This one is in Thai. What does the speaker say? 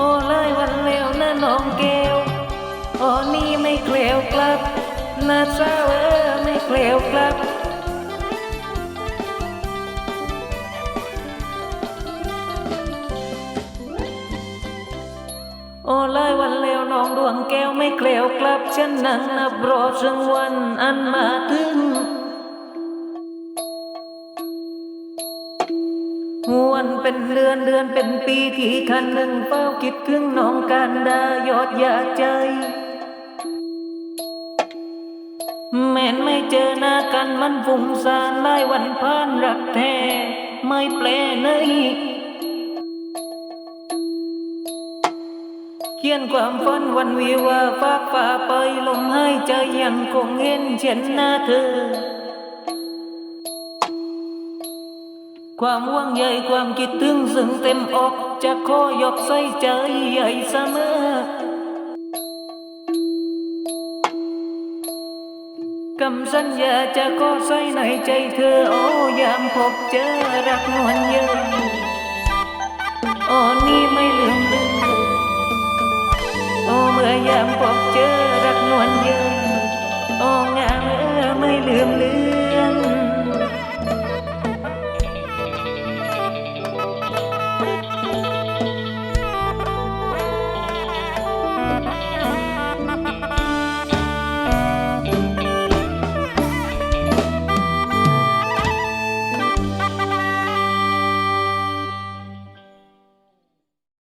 โอ้เลยวันเลวนะน้องแก้วโอ้นี่ไม่เกลียวกลับนะสาเออไม่เกลียวกลับโอ้เลยวันเลวน้องดวงแก้วไม่เกลียวกลับฉันนั่งนับรอถึงวันอันมาถึง วันเป็นเดือนเดือนเป็นปีที่คันหนึ่งเฝ้าคิดถึงน้องการดายอดอยากใจ แม้นไม่เจอหน้ากันมันฟุ้งซ่านได้วันผ่านรักแท้ไม่แปลเนยเขียนความฝันวันวิวาฟากฝ่าไปลมหายใจยังคงเห็นเช่นหน้าเธอ ความห่วงใยความคิดถึงซึ่งเต็มอก จะขอยกใส่ใจใหญ่เสมอ คำสัญญาจะขอใส่ในใจเธอ โอ้ยามพบเจอรักนวลเยินโอ้นี่ไม่ลืมลืมโอ้เมื่อยามพบเจอ